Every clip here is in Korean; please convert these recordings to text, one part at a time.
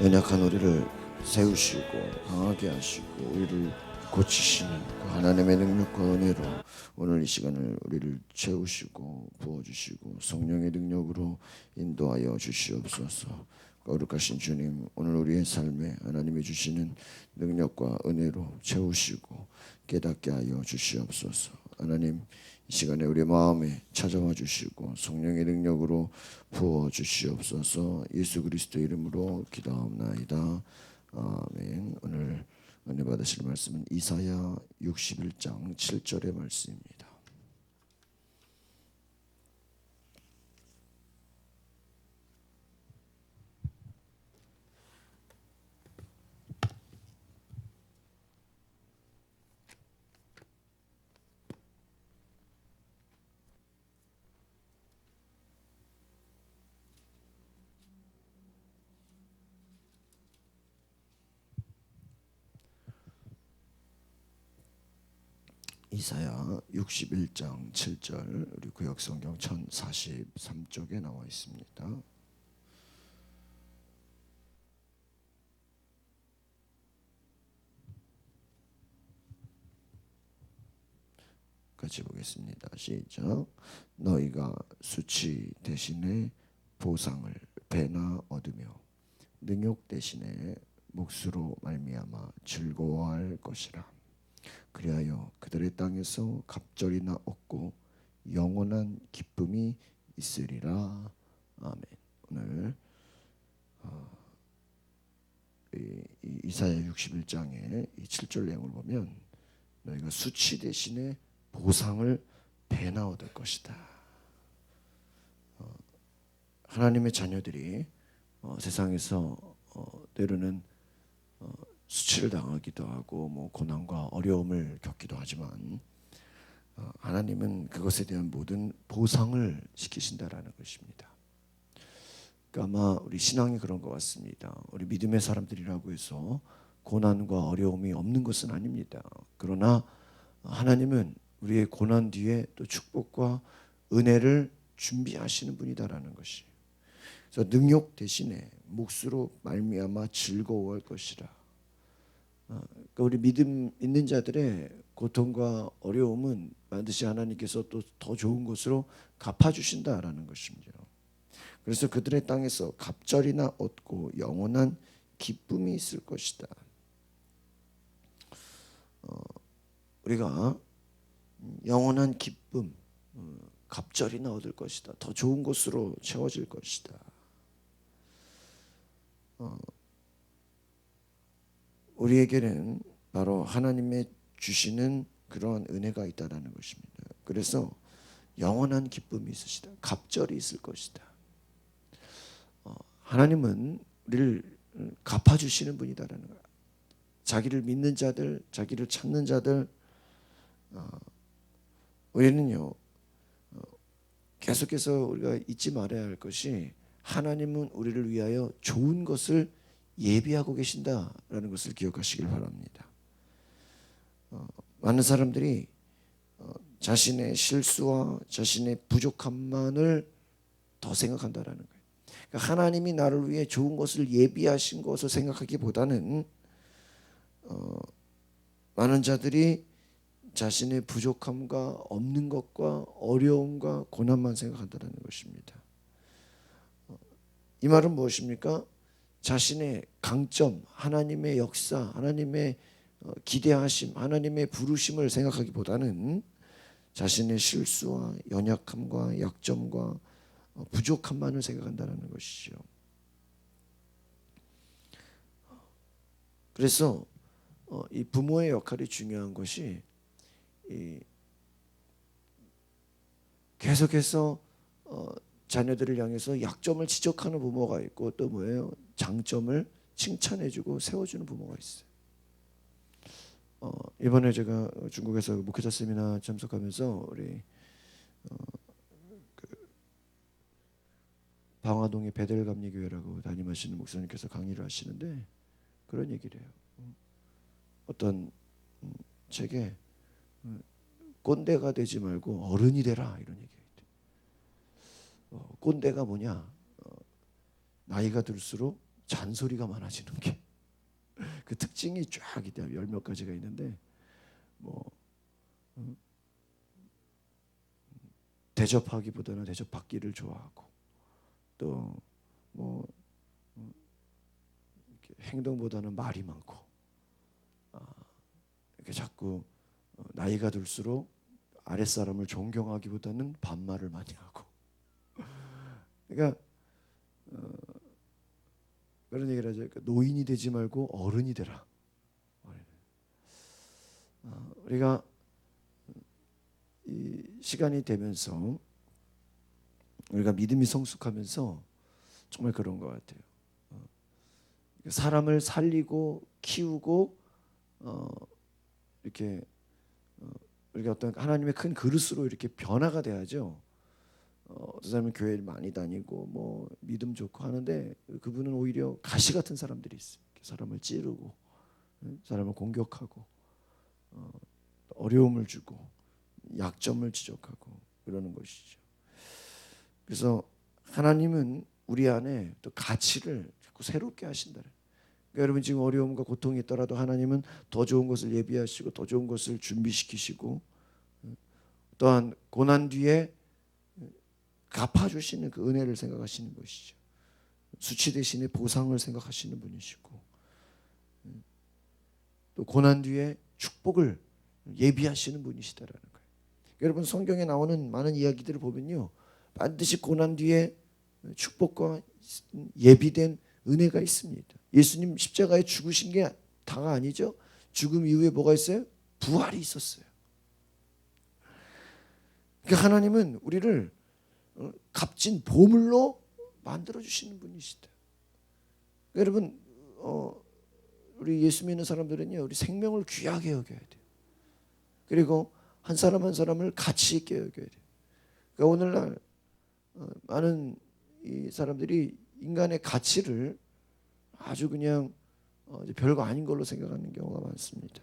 연약한 우리를 세우시고 강하게 하시고 우리를 고치시는 그 하나님의 능력과 은혜로 오늘 이 시간을 우리를 채우시고 부어주시고 성령의 능력으로 인도하여 주시옵소서. 거룩하신 주님, 오늘 우리의 삶에 하나님이 주시는 능력과 은혜로 채우시고 깨닫게 하여 주시옵소서. 하나님, 이 시간에 우리 마음에 찾아와 주시고 성령의 능력으로 부어 주시옵소서. 예수 그리스도 이름으로 기도하옵나이다. 아멘. 오늘 은혜 받으실 말씀은 이사야 61장 7절의 말씀입니다. 이사야 61장 7절 우리 구약 성경 1043쪽에 나와 있습니다. 같이 보겠습니다. 시작. 너희가 수치 대신에 보상을 배나 얻으며 능욕 대신에 몫으로 말미암아 즐거워할 것이라. 그리하여 그들의 땅에서 갑절이나 얻고 영원한 기쁨이 있으리라. 아멘. 오늘 어, 이, 이 이사야 61장의 이 7절 내용을 보면 너희가 수치 대신에 보상을 배나 얻을 것이다. 어, 하나님의 자녀들이 어, 세상에서 어, 때로는 어, 수치를 당하기도 하고 뭐 고난과 어려움을 겪기도 하지만 어, 하나님은 그것에 대한 모든 보상을 시키신다라는 것입니다. 그러니까 아마 우리 신앙이 그런 것 같습니다. 우리 믿음의 사람들이라고 해서 고난과 어려움이 없는 것은 아닙니다. 그러나 하나님은 우리의 고난 뒤에 또 축복과 은혜를 준비하시는 분이다라는 것이. 그래서 능욕 대신에 몫으로 말미암아 즐거워할 것이라. 어, 그러니까 우리 믿음 있는 자들의 고통과 어려움은 반드시 하나님께서 또 더 좋은 것으로 갚아 주신다라는 것입니다. 그래서 그들의 땅에서 갑절이나 얻고 영원한 기쁨이 있을 것이다. 어, 우리가 영원한 기쁨, 어, 갑절이나 얻을 것이다. 더 좋은 것으로 채워질 것이다. 어, 우리에게는 바로 하나님의 주시는 그러한 은혜가 있다라는 것입니다. 그래서 영원한 기쁨이 있으시다. 갑절이 있을 것이다. 어, 하나님은 우리를 갚아주시는 분이다라는 거야. 자기를 믿는 자들, 자기를 찾는 자들, 어, 우리는요 어, 계속해서 우리가 잊지 말아야 할 것이 하나님은 우리를 위하여 좋은 것을 예비하고 계신다라는 것을 기억하시길 바랍니다. 어, 많은 사람들이 어, 자신의 실수와 자신의 부족함만을 더 생각한다라는 거예요. 그러니까 하나님이 나를 위해 좋은 것을 예비하신 것을 생각하기보다는 어, 많은 자들이 자신의 부족함과 없는 것과 어려움과 고난만 생각한다는 것입니다. 어, 이 말은 무엇입니까? 자신의 강점, 하나님의 역사, 하나님의 어, 기대하심, 하나님의 부르심을 생각하기보다는 자신의 실수와 연약함과 약점과 어, 부족함만을 생각한다는 것이죠. 그래서 어, 이 부모의 역할이 중요한 것이 계속해서 자녀들을 향해서 약점을 지적하는 부모가 있고 또 뭐예요? 장점을 칭찬해주고 세워주는 부모가 있어요. 어, 이번에 제가 중국에서 목회자 세미나 참석하면서 우리 어, 그 방화동의 베델 감리교회라고 담임하시는 목사님께서 강의를 하시는데 그런 얘기를 해요. 어떤 음, 책에 음, 꼰대가 되지 말고 어른이 되라 이런 얘기가 있대. 어, 꼰대가 뭐냐? 어, 나이가 들수록 잔소리가 많아지는 게 그 특징이 쫙 있대요. 열몇 가지가 있는데 뭐 음, 대접하기보다는 대접받기를 좋아하고 또뭐 음, 행동보다는 말이 많고 아, 이렇게 자꾸 어, 나이가 들수록 아랫사람을 존경하기보다는 반말을 많이 하고 그러니까 어, 그런 얘기를 하죠. 그러니까 노인이 되지 말고 어른이 되라. 어, 우리가 이 시간이 되면서 우리가 믿음이 성숙하면서 정말 그런 것 같아요. 어, 사람을 살리고 키우고 어, 이렇게 어, 우리가 어떤 하나님의 큰 그릇으로 이렇게 변화가 돼야죠. 어, 어떤 사람은 교회를 많이 다니고 뭐 믿음 좋고 하는데 그분은 오히려 가시 같은 사람들이 있어요. 사람을 찌르고 응? 사람을 공격하고 어, 어려움을 주고 약점을 지적하고 그러는 것이죠. 그래서 하나님은 우리 안에 또 가치를 자꾸 새롭게 하신다. 그러니까 여러분 지금 어려움과 고통이 있더라도 하나님은 더 좋은 것을 예비하시고 더 좋은 것을 준비시키시고 또한 고난 뒤에 갚아주시는 그 은혜를 생각하시는 것이죠. 수치 대신에 보상을 생각하시는 분이시고 또 고난 뒤에 축복을 예비하시는 분이시다라는 거예요. 여러분 성경에 나오는 많은 이야기들을 보면요, 반드시 고난 뒤에 축복과 예비된 은혜가 있습니다. 예수님 십자가에 죽으신 게 다가 아니죠. 죽음 이후에 뭐가 있어요? 부활이 있었어요. 그러니까 하나님은 우리를 어, 값진 보물로 만들어 주시는 분이시다. 여러분, 어, 우리 예수 믿는 사람들은요, 우리 생명을 귀하게 여겨야 돼요. 그리고 한 사람 한 사람을 가치 있게 여겨야 돼요. 그러니까 오늘날 어, 많은 이 사람들이 인간의 가치를 아주 그냥 어, 별거 아닌 걸로 생각하는 경우가 많습니다.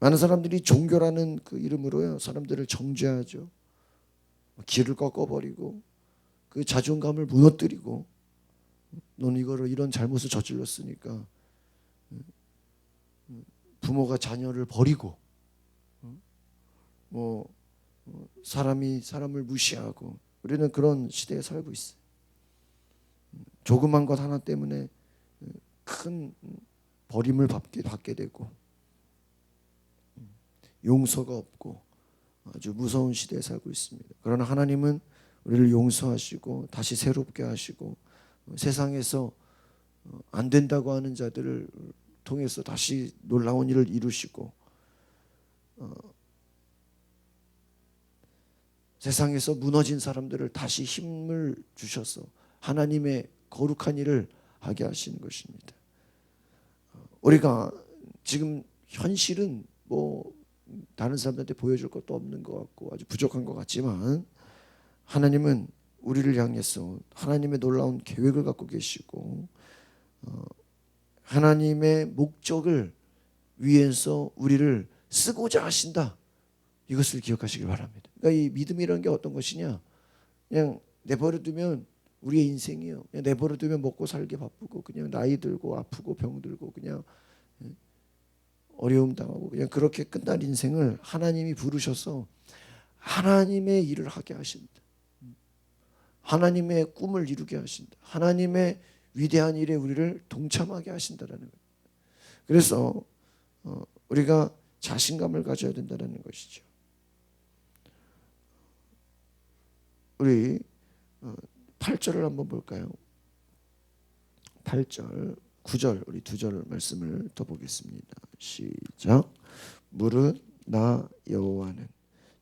많은 사람들이 종교라는 그 이름으로요 사람들을 정죄하죠. 길을 꺾어버리고 그 자존감을 무너뜨리고 너는 이거를 이런 잘못을 저질렀으니까 부모가 자녀를 버리고 뭐 사람이 사람을 무시하고 우리는 그런 시대에 살고 있어요. 조그만 것 하나 때문에 큰 버림을 받게, 받게 되고 용서가 없고 아주 무서운 시대에 살고 있습니다. 그러나 하나님은 우리를 용서하시고 다시 새롭게 하시고 세상에서 안 된다고 하는 자들을 통해서 다시 놀라운 일을 이루시고 어, 세상에서 무너진 사람들을 다시 힘을 주셔서 하나님의 거룩한 일을 하게 하시는 것입니다. 우리가 지금 현실은 뭐 다른 사람들한테 보여줄 것도 없는 것 같고 아주 부족한 것 같지만 하나님은 우리를 향해서 하나님의 놀라운 계획을 갖고 계시고 어, 하나님의 목적을 위해서 우리를 쓰고자 하신다. 이것을 기억하시길 바랍니다. 그러니까 이 믿음이라는 게 어떤 것이냐? 그냥 내버려 두면 우리의 인생이요. 그냥 내버려 두면 먹고 살기 바쁘고 그냥 나이 들고 아프고 병 들고 그냥 예, 어려움 당하고 그냥 그렇게 끝날 인생을 하나님이 부르셔서 하나님의 일을 하게 하신다. 하나님의 꿈을 이루게 하신다. 하나님의 위대한 일에 우리를 동참하게 하신다라는 거예요. 그래서 어, 우리가 자신감을 가져야 된다는 것이죠. 우리 8절을 한번 볼까요? 8절, 9절 우리 두 절 말씀을 더 보겠습니다. 시작. 무릇 나 여호와는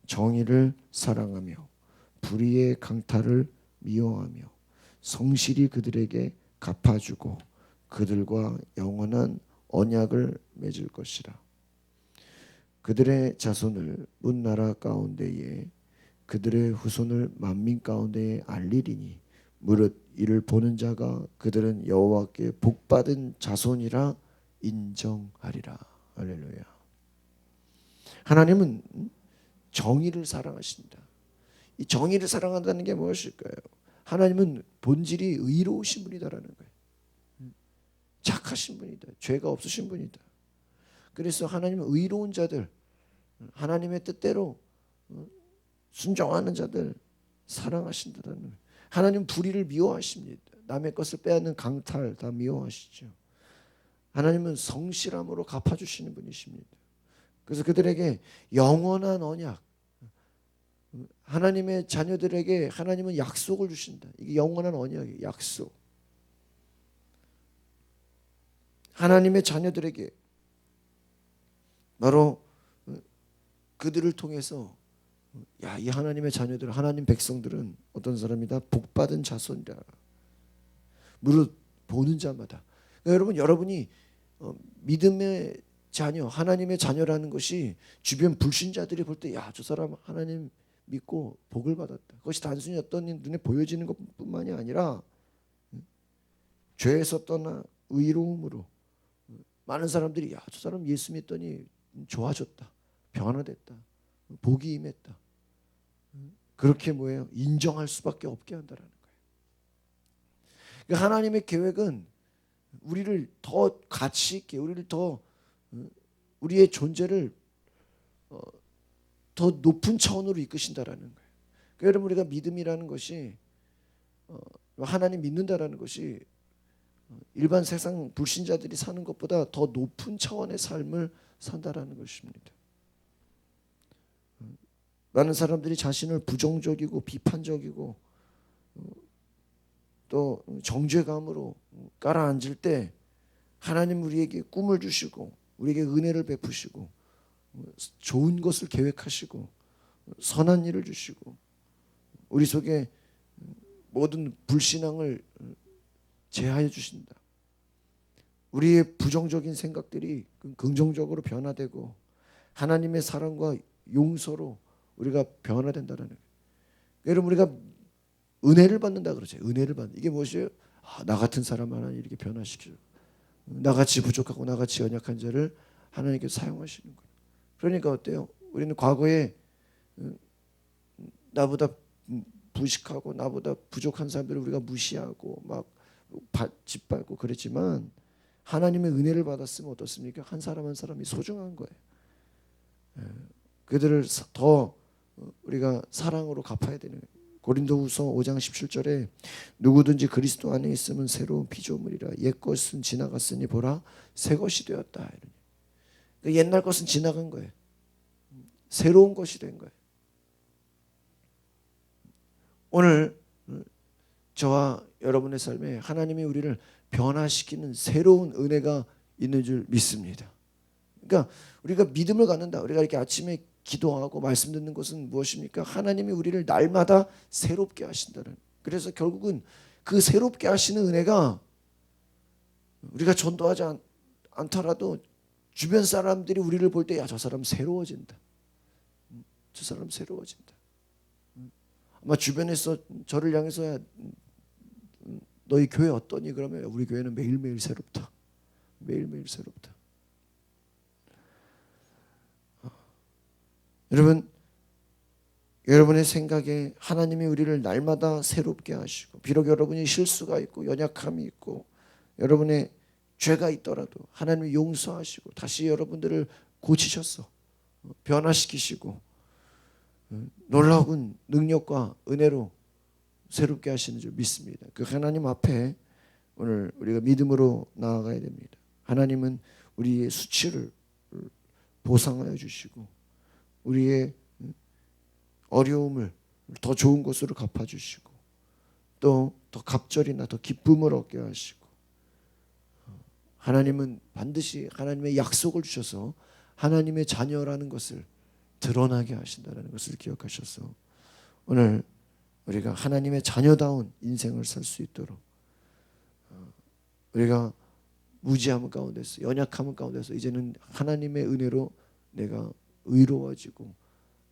정의를 사랑하며 불의의 강탈을 미워하며 성실히 그들에게 갚아주고 그들과 영원한 언약을 맺을 것이라. 그들의 자손을 문나라 가운데에 그들의 후손을 만민 가운데에 알리리니 무릇 이를 보는 자가 그들은 여호와께 복 받은 자손이라 인정하리라. 할렐루야. 하나님은 정의를 사랑하신다. 이 정의를 사랑한다는 게 무엇일까요? 하나님은 본질이 의로우신 분이다라는 거예요. 착하신 분이다. 죄가 없으신 분이다. 그래서 하나님은 의로운 자들, 하나님의 뜻대로 어, 순종하는 자들 사랑하신다는 거예요. 하나님 불의를 미워하십니다. 남의 것을 빼앗는 강탈 다 미워하시죠. 하나님은 성실함으로 갚아주시는 분이십니다. 그래서 그들에게 영원한 언약, 하나님의 자녀들에게 하나님은 약속을 주신다. 이게 영원한 언약이에요. 약속. 하나님의 자녀들에게 바로 그들을 통해서 야, 이 하나님의 자녀들, 하나님 백성들은 어떤 사람이다? 복받은 자손이다. 무릇 보는 자마다. 그러니까 여러분, 여러분이 어, 믿음의 자녀, 하나님의 자녀라는 것이 주변 불신자들이 볼 때, 야, 저 사람 하나님 믿고 복을 받았다. 그것이 단순히 어떤 눈에 보여지는 것뿐만이 아니라 죄에서 떠나 의로움으로 많은 사람들이 야, 저 사람 예수 믿더니 좋아졌다. 변화됐다. 복이 임했다. 그렇게 뭐예요? 인정할 수밖에 없게 한다라는 거예요. 그러니까 하나님의 계획은 우리를 더 가치 있게, 우리를 더 어, 우리의 존재를 어, 더 높은 차원으로 이끄신다라는 거예요. 그러니까 여러분 우리가 믿음이라는 것이 어, 하나님 믿는다라는 것이 일반 세상 불신자들이 사는 것보다 더 높은 차원의 삶을 산다라는 것입니다. 많은 사람들이 자신을 부정적이고 비판적이고 또 정죄감으로 깔아앉을 때 하나님 우리에게 꿈을 주시고 우리에게 은혜를 베푸시고 좋은 것을 계획하시고 선한 일을 주시고 우리 속에 모든 불신앙을 제하여 주신다. 우리의 부정적인 생각들이 긍정적으로 변화되고 하나님의 사랑과 용서로 우리가 변화된다는 거예요. 여러분 우리가 은혜를 받는다 그러죠. 은혜를 받는 이게 무엇이에요? 아, 나 같은 사람 하나님 이렇게 변화시켜. 나같이 부족하고 나같이 연약한 자를 하나님께 사용하시는 거예요. 그러니까 어때요? 우리는 과거에 음, 나보다 부식하고 나보다 부족한 사람들을 우리가 무시하고 막 짓밟고 그랬지만 하나님의 은혜를 받았으면 어떻습니까? 한 사람 한 사람이 소중한 거예요. 예. 그들을 더 우리가 사랑으로 갚아야 되는. 고린도후서 5장 17절에 누구든지 그리스도 안에 있으면 새로운 피조물이라 옛 것은 지나갔으니 보라 새 것이 되었다. 그 옛날 것은 지나간 거예요. 새로운 것이 된 거예요. 오늘 저와 여러분의 삶에 하나님이 우리를 변화시키는 새로운 은혜가 있는 줄 믿습니다. 그러니까 우리가 믿음을 갖는다. 우리가 이렇게 아침에 기도하고 말씀 듣는 것은 무엇입니까? 하나님이 우리를 날마다 새롭게 하신다는. 그래서 결국은 그 새롭게 하시는 은혜가 우리가 전도하지 않, 않더라도 주변 사람들이 우리를 볼 때 야 저 사람 새로워진다. 음, 저 사람 새로워진다. 음, 아마 주변에서 저를 향해서 음, 너희 교회 어떠니 그러면 우리 교회는 매일매일 새롭다. 매일매일 새롭다. 여러분 여러분의 생각에 하나님이 우리를 날마다 새롭게 하시고 비록 여러분이 실수가 있고 연약함이 있고 여러분의 죄가 있더라도 하나님이 용서하시고 다시 여러분들을 고치셔서 변화시키시고 놀라운 능력과 은혜로 새롭게 하시는 줄 믿습니다. 그 하나님 앞에 오늘 우리가 믿음으로 나아가야 됩니다. 하나님은 우리의 수치를 보상하여 주시고 우리의 어려움을 더 좋은 곳으로 갚아주시고 또 더 갑절이나 더 기쁨을 얻게 하시고 하나님은 반드시 하나님의 약속을 주셔서 하나님의 자녀라는 것을 드러나게 하신다는 것을 기억하셔서 오늘 우리가 하나님의 자녀다운 인생을 살 수 있도록 어, 우리가 무지함 가운데서 연약함 가운데서 이제는 하나님의 은혜로 내가 의로워지고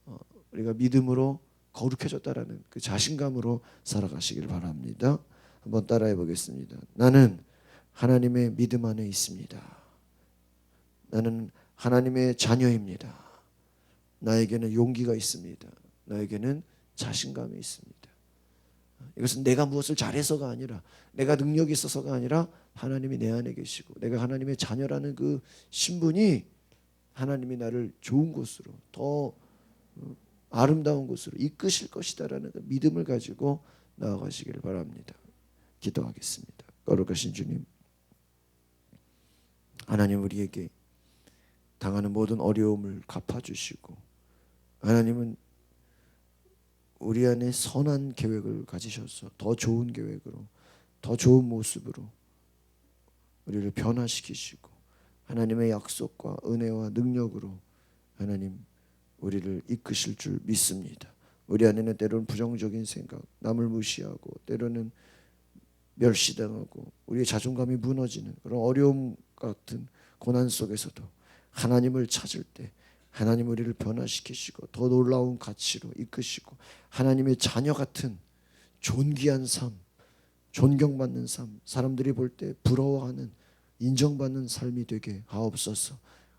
어, 우리가 믿음으로 거룩해졌다라는 그 자신감으로 살아가시길 바랍니다. 한번 따라해 보겠습니다. 나는 하나님의 믿음 안에 있습니다. 나는 하나님의 자녀입니다. 나에게는 용기가 있습니다. 나에게는 자신감이 있습니다. 이것은 내가 무엇을 잘해서가 아니라 내가 능력이 있어서가 아니라 하나님이 내 안에 계시고 내가 하나님의 자녀라는 그 신분이 하나님이 나를 좋은 곳으로 더 어, 아름다운 곳으로 이끄실 것이다라는 그 믿음을 가지고 나아가시기를 바랍니다. 기도하겠습니다. 거룩하신 주님, 하나님 우리에게 당하는 모든 어려움을 갚아주시고 하나님은 우리 안에 선한 계획을 가지셔서 더 좋은 계획으로 더 좋은 모습으로 우리를 변화시키시고 하나님의 약속과 은혜와 능력으로 하나님 우리를 이끄실 줄 믿습니다. 우리 안에는 때로는 부정적인 생각, 남을 무시하고 때로는 멸시당하고 우리의 자존감이 무너지는 그런 어려움 같은 고난 속에서도 하나님을 찾을 때 하나님 우리를 변화시키시고 더 놀라운 가치로 이끄시고 하나님의 자녀 같은 존귀한 삶, 존경받는 삶, 사람들이 볼 때 부러워하는 인정받는 삶이 되게 하옵소서.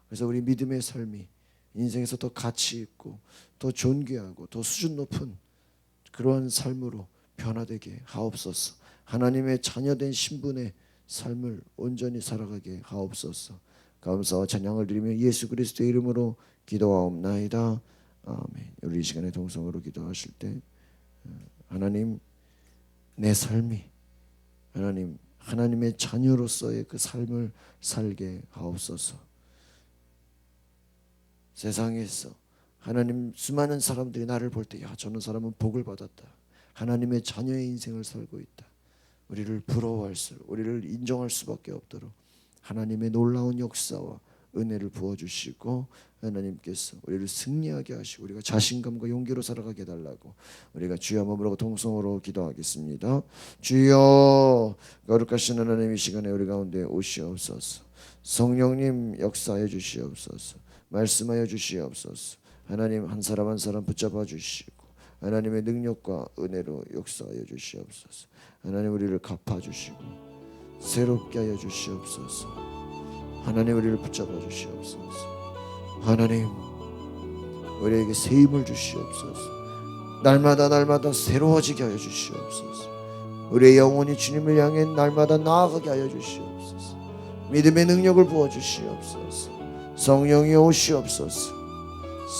그래서 우리 믿음의 삶이 인생에서 더 가치 있고 더 존귀하고 더 수준 높은 그러한 삶으로 변화되게 하옵소서. 하나님의 자녀된 신분의 삶을 온전히 살아가게 하옵소서. 감사와 찬양을 드리며 예수 그리스도의 이름으로 기도하옵나이다. 아멘. 우리 이 시간에 동성으로 기도하실 때 어, 하나님 내 삶이 하나님 하나님의 자녀로서의 그 삶을 살게 하옵소서. 세상에서 하나님 수많은 사람들이 나를 볼 때 야 저는 사람은 복을 받았다. 하나님의 자녀의 인생을 살고 있다. 우리를 부러워할 수, 우리를 인정할 수밖에 없도록 하나님의 놀라운 역사와 은혜를 부어 주시고 하나님께서 우리를 승리하게 하시고 우리가 자신감과 용기로 살아가게 해달라고 우리가 주여 머무르고 동성으로 기도하겠습니다. 주여 거룩하신 하나님 이 시간에 우리 가운데 오시옵소서. 성령님 역사해 주시옵소서. 말씀하여 주시옵소서. 하나님 한 사람 한 사람 붙잡아 주시고 하나님의 능력과 은혜로 역사하여 주시옵소서. 하나님 우리를 갚아 주시고 새롭게 하여 주시옵소서. 하나님 우리를 붙잡아 주시옵소서. 하나님 우리에게 새 힘을 주시옵소서. 날마다 날마다 새로워지게 하여 주시옵소서. 우리의 영혼이 주님을 향해 날마다 나아가게 하여 주시옵소서. 믿음의 능력을 부어 주시옵소서. 성령이 오시옵소서.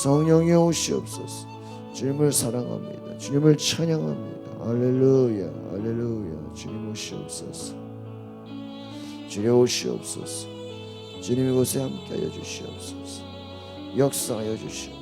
성령이 오시옵소서. 주님을 사랑합니다. 주님을 찬양합니다. 할렐루야, 할렐루야. 주님 오시옵소서. 주님 오시옵소서. 주님 이곳에 함께하여 주시옵소서. 역사하여 주시옵소서.